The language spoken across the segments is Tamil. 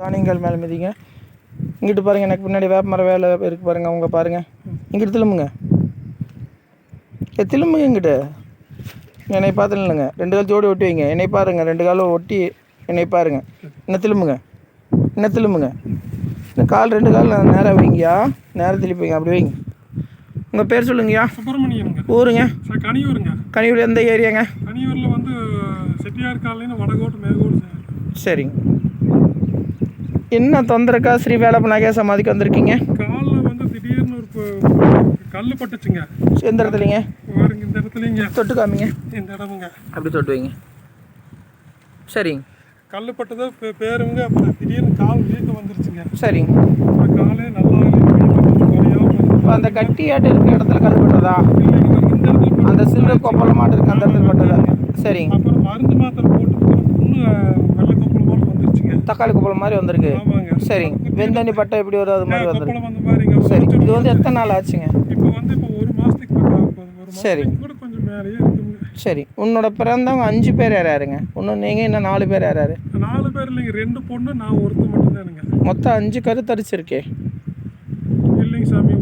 தானியங்கள் மேலே மிதிங்க. இங்கிட்டு பாருங்கள் எனக்கு பின்னாடி வேப்ப மரம் வேலை இருக்குது பாருங்கள் அவங்க பாருங்கள் இங்கிட்டு திரும்புங்க. ஏ திரும்புங்க இங்கிட்டு. என்னை பார்த்து இல்லைங்க ரெண்டு கால் ஜோடி ஒட்டி வைங்க. என்னை பாருங்க ரெண்டு காலும் ஒட்டி என்னை பாருங்க. இன்னும் திரும்புங்க. இன்னும் திரும்புங்க. இந்த கால் ரெண்டு கால் நேராக வைங்கயா நேராக திருப்பிங்க அப்படி வைங்க. உங்கள் பேர் சொல்லுங்கய்யா. சுப்பிரமணியனுங்க ஊருங்க? கனியூருங்க. கனியூர் எந்த ஏரியாங்க? கனியூரில் வந்து செட்டியார் காலையில் வடகோட்டு மேகோடு சார். சரிங்க. என்ன தொந்தரக்கா ஸ்ரீ வேலப்ப நகை சமாதிக்கு வந்திருக்கீங்க? காலில் வந்து திடீர்னு ஒரு கல்லு பட்டுச்சுங்க. எந்த இடத்துலைங்க? பாருங்க இந்த இடத்துலங்க. தொட்டு காமிங்க. இந்த இடமுங்க. அப்படி தொட்டு வைங்க. சரிங்க. கல்லு பட்டதோ பே பேருங்க அப்புறம் திடீர்னு கால் வீக்க வந்துருச்சுங்க. சரிங்க. அப்புறம் காலே நல்லா இப்போ அந்த கட்டியாட்டு இருக்க இடத்துல கல் பட்டதா? அந்த சில்லு கொப்பளமாட்டு இருக்கு அந்த இடத்துல பட்டதா? சரிங்க. அப்புறம் மருந்து மாத்திரை போட்டு புண்ணு வெள்ளை கொப்பளம் போல வந்துருச்சுங்க தக்காளி கொப்பளம் மாதிரி வந்திருக்கு. ஆமாங்க. சரிங்க வெந்தண்ணி பட்டை எப்படி வரும் அது மாதிரி வந்திருக்கு. சரி. இது வந்து எத்தனை நாள் ஆச்சுங்க? இப்போ வந்து இப்போ ஒரு மாதத்துக்கு பக்கம் ஆக போகுது. ஒரு சரி. சரி. உன்னோட பிறந்தவங்க அஞ்சு பேர் யார் யாருங்க இன்னும் நீங்கள் இன்னும் நாலு பேர் யார் யாரு நாலு பேர் இல்லைங்க. ரெண்டு பொண்ணு நான் ஒருத்தர் மட்டும்தானுங்க. மொத்தம் அஞ்சு கருத்தரிச்சிருக்கே. இல்லைங்க சாமி.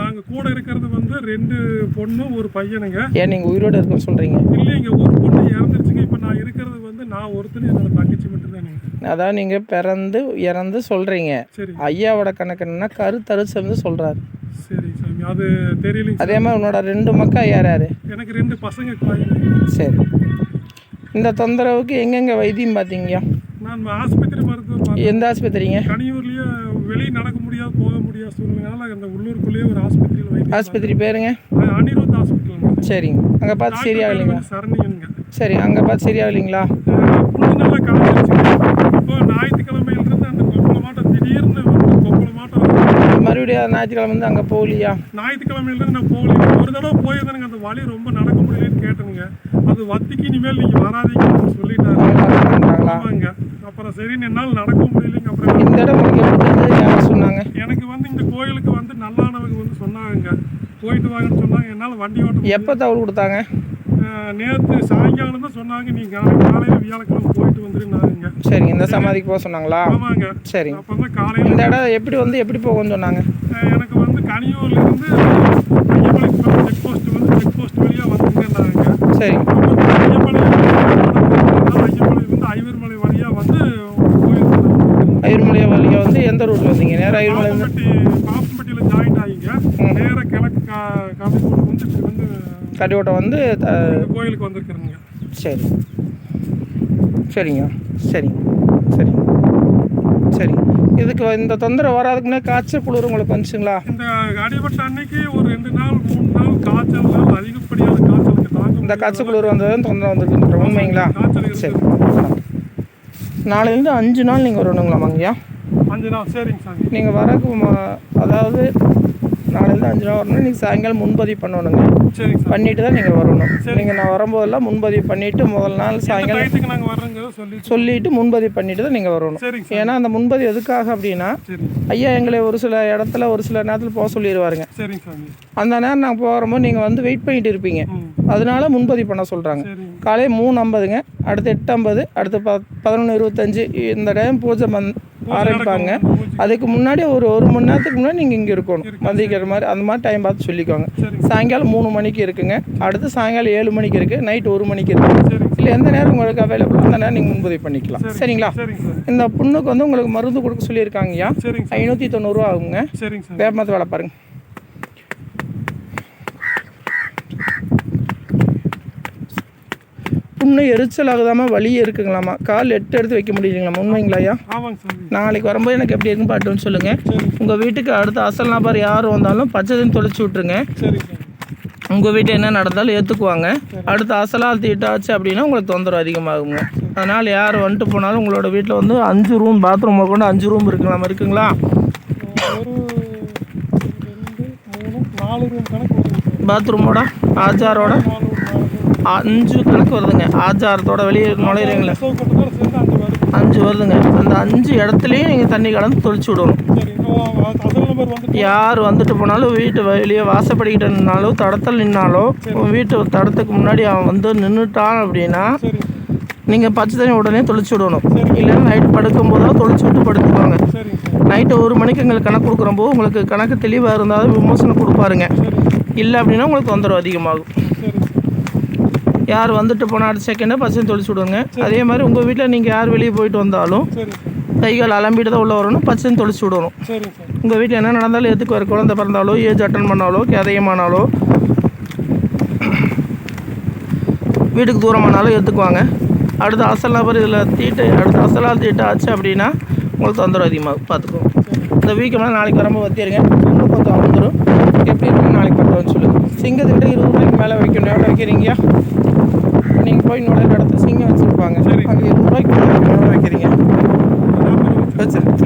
நாங்கள் கூட இருக்கிறது வந்து ரெண்டு பொண்ணு ஒரு பையனுங்க. ஏன் நீங்கள் உயிரோடு இருக்குன்னு சொல்கிறீங்க இல்லைங்க ஒரு பொண்ணு இறந்துருச்சுங்க. இப்போ நான் இருக்கிறது நான் ஒருத்தர் என்னோட தங்கச்சி மட்டும்தானுங்க அதான் நீங்கள் பிறந்து இறந்து சொல்கிறீங்க சரி. ஐயாவோட கணக்கு என்னன்னா கருத்தரிச்சிருந்து சொல்கிறாரு சரிங்க சாமி அது தெரியலைங்க அதே மாதிரி உன்னோட ரெண்டு மக்கா யார் யார்? எனக்கு ரெண்டு பசங்க சரி. இந்த தொந்தரவுக்கு எங்கெங்கே வைத்தியம் பார்த்தீங்கயா நான் ஆஸ்பத்திரி பார்த்தேன். எந்த ஆஸ்பத்திரிங்க? கனியூர்லேயே வெளியே நடக்க முடியாது போக முடியாது சூழ்நிலைனால அந்த உள்ளூருக்குள்ளேயே ஒரு ஆஸ்பத்திரியில் வைத்தியம் ஆஸ்பத்திரி பேருங்க. அனிருத் ஹாஸ்பிட்டலுங்க சரிங்க. அங்கே பார்த்து சரியாகலைங்க சரணியனுங்க. சரி அங்கே பார்த்து சரியாகலைங்களா? புண்ணு நல்லா இப்போ ஞாயிற்றுக்கிழமையிலிருந்து அந்த கொப்பளமாட்டம் திடீர்னு வந்து கொப்பளமாட்டம் மறுபடியும் ஞாயிற்றுக்கிழமை வந்து அங்கே போகலையா? ஞாயிற்றுக்கிழமையிலிருந்து நான் போகலைங்க ஒரு தடவை போயிருந்தேனுங்க. அந்த வலி ரொம்ப நடக்க முடியலன்னு கேட்டேனுங்க. அது வத்திக்கு இனிமேல் நீங்கள் வராதீங்கன்னு சொல்லிட்டாரு. ஆமாங்க. அப்புறம் சரின்னு என்னால் நடக்க முடியலைங்க. அப்புறம் இந்த இடம் சொன்னாங்க? எனக்கு வந்து இந்த கோயிலுக்கு வந்து நல்லானவங்க வந்து சொன்னாங்க. போயிட்டு வாங்கன்னு சொன்னாங்க. என்னால் வண்டி ஓட்ட எப்போ தகவல் கொடுத்தாங்க? நேற்று சாயங்காலம் தான் சொன்னாங்க நீங்கள் காலையில் வியாழக்கிழமை போயிட்டு வந்துருந்தாங்க சரிங்க இந்த சமாதிக்கு போக சொன்னாங்க ஆமாங்க. சரிங்க அப்போ தான் காலையில் இந்த இடம் எப்படி வந்து எப்படி போகும்னு சொன்னாங்க? எனக்கு வந்து கனியூர்லேருந்து ஐயப்பாளையம் செக் போஸ்ட் வந்து செக் போஸ்ட் வழியாக வந்துருந்தாங்க சரிங்க அப்புறம் ஐயப்பாளையம் ஐயப்பாளையம் வந்து ஐவர்மலை வழியாக வந்து ஐயர்மலை வழியாக வந்து எந்த ரூட்டில் வந்தீங்க? நேராக ஐயர்மலை வந்து பாப்பம்பட்டி பாப்பம்பட்டியில் ஜாயிண்ட் ஆகிங்க நேராக கிழக்கு கா காமிக்கூட வந்து வந்து கடியோட்டம் வந்து கோயிலுக்கு வந்திருக்கிறேங்க சரி. சரிங்க. சரிங்க. சரிங்க சரிங்க இதுக்கு இந்த தொந்தரவு வராதுக்கு முன்னாடி காய்ச்சல் குளிர் உங்களுக்கு வந்துச்சுங்களா? இந்த அடிபட்ட அன்னைக்கு ஒரு ரெண்டு நாள் மூணு நாள் காய்ச்சல் அதிகப்படியான காய்ச்சலுக்கு தாங்க இந்த காய்ச்சல் குளிர் வந்தது தொந்தரவு வந்திருக்குன்ற உண்மைங்களா? காய்ச்சல் சரி. நாளையிலேருந்து அஞ்சு நாள் நீங்கள் வரணுங்களாமாங்கய்யா அஞ்சு நாள். சரிங்க சாமி. நீங்கள் வரக்கு அதாவது நாளையிலேருந்து அஞ்சு நாள் வரணும். நீங்கள் சாயங்காலம் முன்பதிவு பண்ணணுங்க. பண்ணிட்டு தான் நீங்கள் வரணும். நீங்கள் நான் வரும்போதெல்லாம் முன்பதிவு பண்ணிவிட்டு முதல் நாள் சாயங்காலம் சொல்லிட்டு முன்பதிவு பண்ணிட்டு தான் நீங்கள் வரணும். ஏன்னா அந்த முன்பதிவு எதுக்காக அப்படின்னா ஐயா எங்களை ஒரு சில இடத்துல ஒரு சில நேரத்தில் போக சொல்லிடுவாருங்க. அந்த நேரம் நாங்கள் போகிறோமோ நீங்கள் வந்து வெயிட் பண்ணிட்டு இருப்பீங்க. அதனால முன்பதிவு பண்ண சொல்கிறாங்க காலையில் மூணு ஐம்பதுங்க அடுத்து எட்டு ஐம்பது அடுத்து ப பதினொன்று இருபத்தஞ்சு இந்த டைம் பூஜை மந் ஆரம்பிப்பாங்க. அதுக்கு முன்னாடி ஒரு ஒரு மணி நேரத்துக்கு முன்னாடி நீங்கள் இங்கே இருக்கணும். மந்திக்கிற மாதிரி அந்த மாதிரி டைம் பார்த்து சொல்லிக்கோங்க. சாயங்காலம் மூணு மணிக்கு இருக்குங்க. அடுத்து சாயங்காலம் ஏழு மணிக்கு இருக்குது நைட் ஒரு மணிக்கு இருக்குது இல்லை எந்த நேரம் உங்களுக்கு அவைலபிள் அந்த நேரம் நீங்கள் முன்பதிவு பண்ணிக்கலாம். சரிங்களா? சரிங்க சார். இந்த புண்ணுக்கு வந்து உங்களுக்கு மருந்து கொடுக்க சொல்லியிருக்காங்கய்யா. ஐநூற்றி தொண்ணூறுரூவா ஆகுங்க. வேப்பமத்து வேலை பாருங்க. புண்ணு எரிச்சல் ஆகுதாமா வலி இருக்குங்களாமா? கால் எட்டு எடுத்து வைக்க முடியலைங்களாமா? உண்மைங்களா ஐயா? ஆமாங்க சாமி. நாளைக்கு வரும்போது எனக்கு எப்படி இருக்குன்னு பாட்டுன்னு சொல்லுங்கள் உங்கள் வீட்டுக்கு அடுத்த அசல் நபர் யார் வந்தாலும் பச்சை தண்ணி தொலைச்சி விட்ருங்க உங்கள் வீட்டில் என்ன நடந்தாலும் ஏற்றுக்குவாங்க அடுத்த அசலால் தீட்டாச்சு அப்படின்னா உங்களுக்கு தொந்தரவு அதிகமாகுங்க. அதனால் யார் வந்துட்டு போனாலும் உங்களோட வீட்டில் வந்து அஞ்சு ரூம் பாத்ரூம் கொண்டு அஞ்சு ரூம் இருக்குங்களாமா இருக்குங்களா? பாத்ரூமோட ஆச்சாரோட? அஞ்சு கணக்கு வருதுங்க. ஆச்சாரத்தோட வெளியே நுழையிறீங்களே. அஞ்சு வருதுங்க. அந்த அஞ்சு இடத்துலையும் நீங்கள் தண்ணி கலந்து தொளிச்சு விடணும். யார் வந்துட்டு போனாலும் வீட்டு வெளியே வாசப்படிக்கிட்ட நின்னாலும் தடத்தில் நின்னாலோ வீட்டு தடத்துக்கு முன்னாடி அவன் வந்து நின்றுட்டான் அப்படின்னா நீங்கள் பச்சை தண்ணி உடனே தொளிச்சு விடணும். இல்லைன்னா நைட்டு படுக்கும்போதோ தொளிச்சு விட்டு படுத்துக்கோங்க நைட்டு ஒரு மணிக்கு எங்களுக்கு கணக்கு கொடுக்குறப்போ உங்களுக்கு கணக்கு தெளிவாக இருந்தாலும் விமோசனம் கொடுப்பாருங்க. இல்லை அப்படின்னா உங்களுக்கு தொந்தரவு அதிகமாகும். யார் வந்துட்டு போனால் அடுத்த செகண்டே பச்சை தொளிச்சு விடுங்க. அதே மாதிரி உங்கள் வீட்டில் நீங்கள் யார் வெளியே போயிட்டு வந்தாலும் கைகள் அலம்பிட்டு தான் உள்ள வரணும் பச்சை தொளிச்சு விடணும். உங்கள் வீட்டில் என்ன நடந்தாலும் எதுக்கு வர குழந்தை பிறந்தாலோ ஏஜ் அட்டன் பண்ணாலோ கேதயமானாலோ வீட்டுக்கு தூரமானாலும் எடுத்துக்குவாங்க அடுத்த அசல் நபர் இதில் தீட்டு அடுத்த அசலால் தீட்டு ஆச்சு அப்படின்னா உங்களுக்கு தொந்தரவு அதிகமாகும் பார்த்துக்கோங்க இந்த வீக்கெல்லாம் நாளைக்கு வரும்போது வத்திருங்க. இன்னும் கொஞ்சம் அமர்ந்துடும் எப்படி இருக்குன்னு நாளைக்கு பண்ணுறோன்னு சொல்லுங்கள் சிங்கத்தை விட இருபது ரூபாய்க்கு மேலே வைக்கணும். எவ்வளோ வைக்கிறீங்க? நீங்கள் போய் நுழையிற இடத்துல சிங்கம் வச்சுருப்பாங்க. அங்கே மேலே வைக்கிறீங்க. அதான் வச்சிருக்கேன்